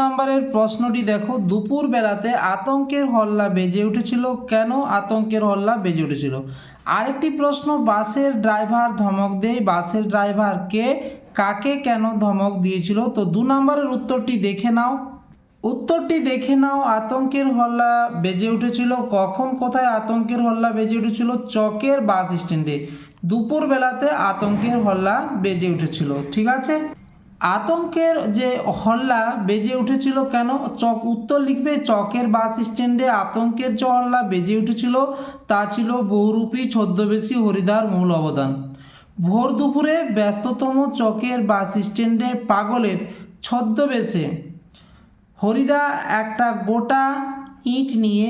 নম্বরের প্রশ্নটি দেখো দুপুর বেলাতে আতঙ্কের হল্লা বেজে উঠেছিল। কেন আতঙ্কের হল্লা বেজে উঠেছিল? আরেকটি প্রশ্ন, বাসের ড্রাইভার ধমক দেয়। বাসের ড্রাইভারকে কাকে কেন ধমক দিয়েছিল? তো দু নম্বরের উত্তরটি দেখে নাও। উত্তরটি দেখে নাও, আতঙ্কের হল্লা বেজে উঠেছিল। কখন কোথায় আতঙ্কের হল্লা বেজে উঠেছিল? চকের বাস স্ট্যান্ডে। দুপুর বেলাতে আতঙ্কের হল্লা বেজে উঠেছিল। ঠিক আছে? আতঙ্কের যে হল্লা বেজে উঠেছিল কেন? চক উত্তর লিখবে, চকের বাস স্ট্যান্ডে আতঙ্কের যে হল্লা বেজে উঠেছিল, তা ছিল বহুরূপী ছদ্মবেশী হরিদার মূল অবদান। ভোর দুপুরে ব্যস্ততম চকের বাস স্ট্যান্ডে পাগলের ছদ্মবেশে হরিদা একটা গোটা ইট নিয়ে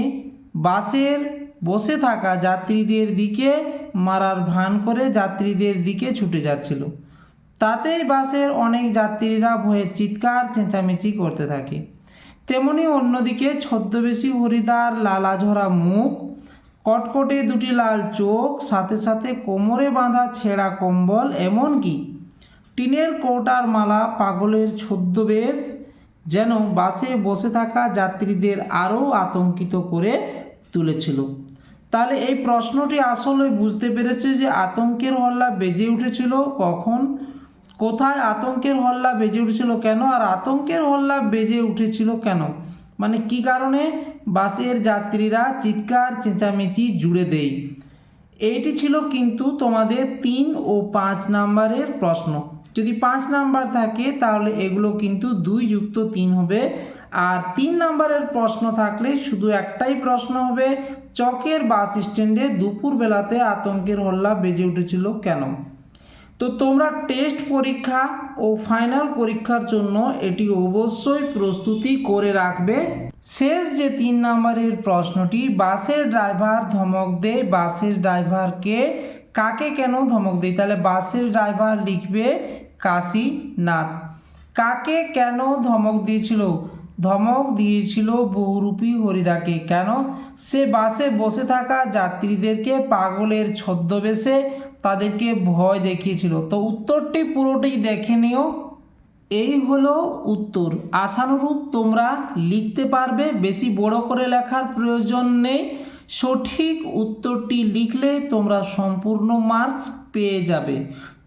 বাসের বসে থাকা যাত্রীদের দিকে মারার ভান করে যাত্রীদের দিকে ছুটে যাচ্ছিল। তাতেই বাসের অনেক যাত্রীরা ভয়ে চিৎকার, চেঁচামেচি করতে থাকে। তেমনি অন্যদিকে ছদ্মবেশী হরিদার লালাঝরা মুখ, কটকটে দুটি লাল চোখ, সাথে সাথে কোমরে বাঁধা ছেঁড়া কম্বল, এমনকি টিনের কৌটার মালা, পাগলের ছদ্মবেশ যেন বাসে বসে থাকা যাত্রীদের আরও আতঙ্কিত করে তুলেছিল। তাহলে এই প্রশ্নটি আসলে বুঝতে পেরেছে যে আতঙ্কের হল্লা বেজে উঠেছিল কখন? কোথায় আতঙ্কের হল্লা বেজে উঠেছিল কেন আর আতঙ্কের হল্লা বেজে উঠেছিল কেন? মানে কি কারণে? বাসের যাত্রীরা চিৎকার, চেঁচামেচি জুড়ে দেয়। এইটি ছিল কিন্তু তোমাদের তিন ও পাঁচ নাম্বারের প্রশ্ন। যদি পাঁচ নাম্বার থাকে, তাহলে এগুলো কিন্তু দুই যুক্ত তিন হবে। আর তিন নাম্বারের প্রশ্ন থাকলে শুধু একটাই প্রশ্ন হবে, চকের বাস স্ট্যান্ডে দুপুর বেলাতে আতঙ্কের হল্লা বেজে উঠেছিল কেন? তো তোমরা টেস্ট পরীক্ষা ও ফাইনাল পরীক্ষার জন্য এটি অবশ্যই প্রস্তুতি করে রাখবে। শেষ যে তিন নম্বরের প্রশ্নটি, বাসের ড্রাইভার ধমক দেয়, বাসের ড্রাইভারকে কাকে কেন ধমক দেয়? তাহলে বাসের ড্রাইভার লিখবে কাশীনাথ। কাকে কেন ধমক দিয়েছিল? ধমক দিয়েছিল বহুরূপী হরিদাকে। কেন? সে বাসে বসে থাকা যাত্রীদেরকে পাগলের ছদ্মবেশে তাদেরকে ভয় দেখিয়েছিল। তো উত্তরটি পুরোটি দেখে নিও। এই হলো উত্তর। আশানুরূপ তোমরা লিখতে পারবে, বেশি বড় করে লেখার প্রয়োজন নেই। সঠিক উত্তরটি লিখলে তোমরা সম্পূর্ণ মার্কস পেয়ে যাবে।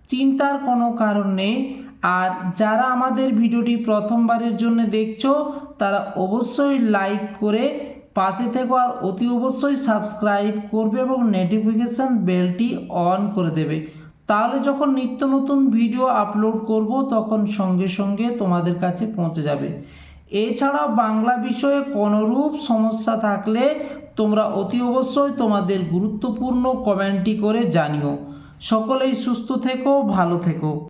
চিন্তার কোনো কারণ নেই। আর যারা আমাদের ভিডিওটি প্রথমবারের জন্য দেখছ, তারা অবশ্যই লাইক করে পাশে থেকে আর অতি অবশ্যই সাবস্ক্রাইব করবে এবং নোটিফিকেশান বেলটি অন করে দেবে। তাহলে যখন নিত্য নতুন ভিডিও আপলোড করব, তখন সঙ্গে সঙ্গে তোমাদের কাছে পৌঁছে যাবে। এছাড়া বাংলা বিষয়ে কোনোরূপ সমস্যা থাকলে তোমরা অতি অবশ্যই তোমাদের গুরুত্বপূর্ণ কমেন্টটি করে জানিও। সকলেই সুস্থ থেকো, ভালো থেকো।